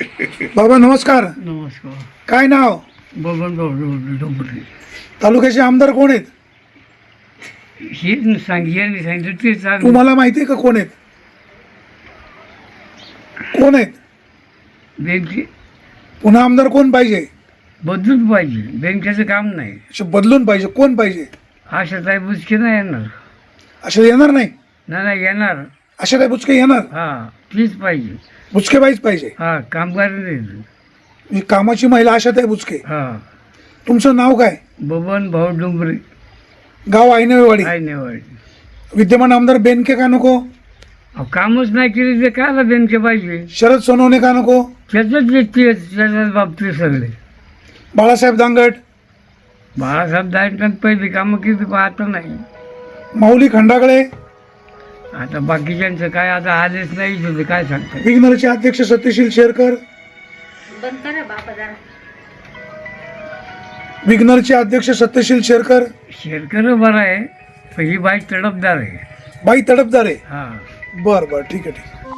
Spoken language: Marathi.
बाबा नमस्कार. नमस्कार. काय नाव? बबन डोंबरे तालुक्याचे आमदार कोण आहेत? हे सांगितलं सांगितलं ते चांगलं तुम्हाला माहिती आहे का कोण आहेत? कोण आहेत? बँके पुन्हा आमदार कोण पाहिजे? बदलूच पाहिजे बँकेचं काम नाही. असे बदलून पाहिजे कोण पाहिजे? आशाताई बुचके नाही येणार. असे येणार नाही? नाही नाही येणार. अशा काय बुचके येणार? हा. तीच पाहिजे. बुचके बाईच पाहिजे. हा कामगार नाही. कामाची महिला आशाताई बुचके. हा. तुमचं नाव काय? बबन भाऊ डोंबरे गाव आयनवेवाडी काय नाही वाढ विद्यमान आमदार बेनके का नको? अहो कामच नाही केली ते कायला बँके पाहिजे? शरद सोनवणे का नको? त्याच्याच व्यक्ती आहेत, त्याच्याच बाबतीत सगळे. बाळासाहेब दांगट बाळासाहेब दायटन पहिली कामं केली आता नाही. माऊली खंडागळे. आता बाकीच्यांचं काय आता आलेच नाही तिथे काय सांगतात? विग्नरचे अध्यक्ष सत्यशील शेरकर. बंद करा बापा जरा. विग्नरचे अध्यक्ष सत्यशील शेरकर. शेरकर बरं आहे पण ही बाई तडपदार आहे. बाई तडपदार आहे. हा. बर बर ठीक आहे ठीक आहे.